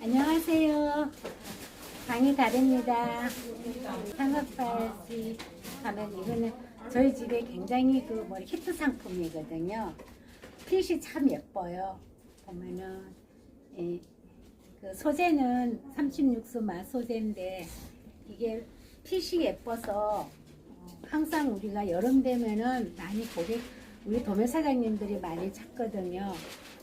안녕하세요. 강의 다릅니다. 상업바지 하면 이거는 저희 집에 굉장히 그 뭐 히트 상품이거든요. 핏이 참 예뻐요. 보면은 예, 그 소재는 36수 마 소재인데 이게 핏이 예뻐서 어, 항상 우리가 여름 되면은 많이 고객 우리 도매 사장님들이 많이 찾거든요.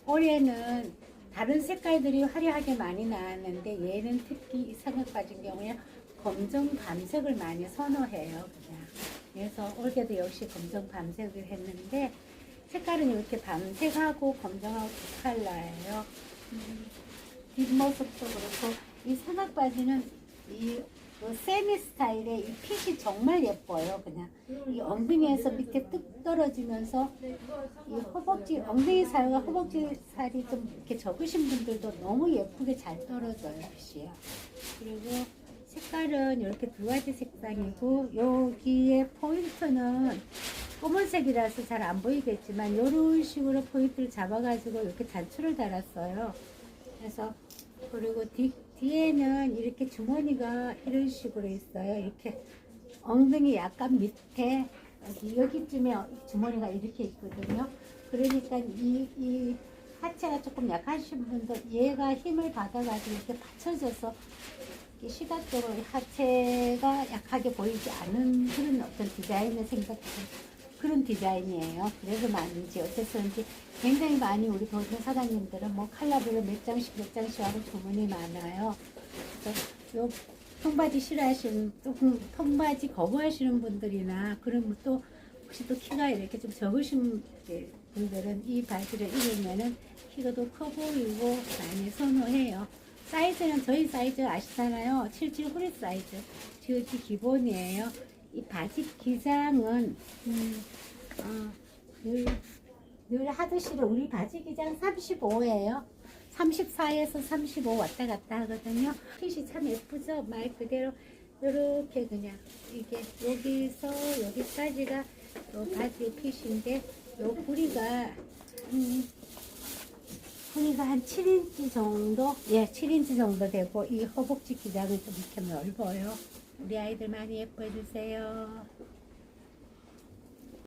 올해는 다른 색깔들이 화려하게 많이 나왔는데 얘는 특히 이 상을 빠진 경우에 검정 밤색을 많이 선호해요. 그냥. 그래서 올해도 역시 검정 밤색을 했는데 색깔은 이렇게 밤색하고 검정하고 두 컬러예요. 음, 뒷모습도 그렇고 이 사각 바지는 이그 세미 스타일의 이 핏이 정말 예뻐요. 그냥 이 엉덩이에서 밑에 뚝 떨어지면서 이 허벅지 엉덩이 살과 허벅지 살이 좀 이렇게 적으신 분들도 너무 예쁘게 잘 떨어져요. 핏이요. 그리고 색깔은 이렇게 두 가지 색상이고 여기에 포인트는 검은색이라서 잘 안 보이겠지만 이런 식으로 포인트를 잡아가지고 이렇게 단추를 달았어요. 그래서 그리고 뒤, 뒤에는 이렇게 주머니가 이런 식으로 있어요. 이렇게 엉덩이 약간 밑에 여기, 여기쯤에 주머니가 이렇게 있거든요. 그러니까 이, 이 하체가 조금 약하신 분들 얘가 힘을 받아가지고 이렇게 받쳐져서 시각적으로 하체가 약하게 보이지 않은 그런 어떤 디자인을 생각해요. 그런 디자인이에요. 그래서 많은지 어째서인지 굉장히 많이 우리 도전 사장님들은 뭐 칼라별로 몇 장씩 몇 장씩 하고 주문이 많아요. 그래서 요 통바지 싫어하시는 또 통바지 거부하시는 분들이나 그러면 또 혹시 또 키가 이렇게 좀 적으신 분들은 이 바지를 입으면은 키가 더 커 보이고 많이 선호해요. 사이즈는 저희 사이즈 아시잖아요. 77 후리 사이즈. 지금 기본이에요. 이 바지 기장은 음, 어, 늘, 늘 하듯이 우리 바지 기장 35예요. 34에서 35 왔다 갔다 하거든요. 핏이 참 예쁘죠? 말 그대로 이렇게 그냥 이게 여기서 여기까지가 요 바지의 핏인데 요 부리가 음, 부리가 한 7인치 정도? 예, 7인치 정도 되고 이 허벅지 기장은 좀 이렇게 넓어요. 우리 아이들 많이 예뻐해 주세요.